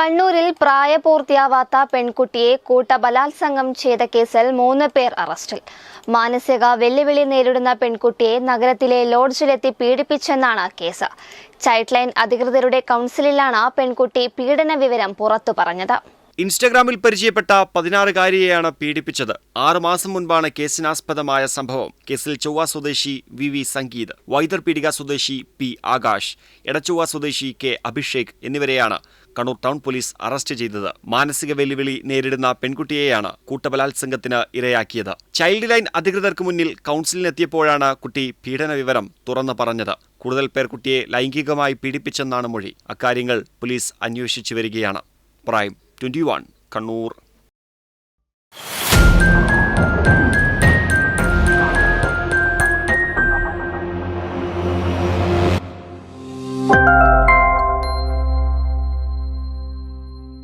കണ്ണൂരിൽ പ്രായപൂർത്തിയാവാത്ത പെൺകുട്ടിയെ കൂട്ടബലാത്സംഗം ചെയ്ത കേസിൽ മൂന്ന് പേർ അറസ്റ്റിൽ. മാനസിക വെല്ലുവിളി നേരിടുന്ന പെൺകുട്ടിയെ നഗരത്തിലെ ലോഡ്ജിലെത്തി പീഡിപ്പിച്ചെന്നാണ് കേസ്. ചൈൽഡ് ലൈൻ അധികൃതരുടെ കൗൺസിലിലാണ് പെൺകുട്ടി പീഡന വിവരം പുറത്തു പറഞ്ഞത്. ഇൻസ്റ്റഗ്രാമിൽ പരിചയപ്പെട്ട പതിനാറുകാരിയെയാണ് പീഡിപ്പിച്ചത്. ആറുമാസം മുൻപാണ് കേസിനാസ്പദമായ സംഭവം. കേസിൽ ചൊവ്വ സ്വദേശി വി വി സംഗീത് വൈദർ പീഡിക സ്വദേശി പി ആകാശ് എടച്ചൊവ്വ സ്വദേശി കെ അഭിഷേക് എന്നിവരെയാണ് കണ്ണൂർ ടൗൺ പോലീസ് അറസ്റ്റ് ചെയ്തത്. മാനസിക വെല്ലുവിളി നേരിടുന്ന പെൺകുട്ടിയെയാണ് കൂട്ടബലാത്സംഗത്തിന് ഇരയാക്കിയത്. ചൈൽഡ് ലൈൻ അധികൃതർക്ക് മുന്നിൽ കൗൺസിലിനെത്തിയപ്പോഴാണ് കുട്ടി പീഡന വിവരം തുറന്നു പറഞ്ഞത്. കൂടുതൽ പേർ കുട്ടിയെ ലൈംഗികമായി പീഡിപ്പിച്ചെന്നാണ് മൊഴി. അക്കാര്യങ്ങൾ പോലീസ് അന്വേഷിച്ചു വരികയാണ്. Prime twenty one. കണ്ണൂർ.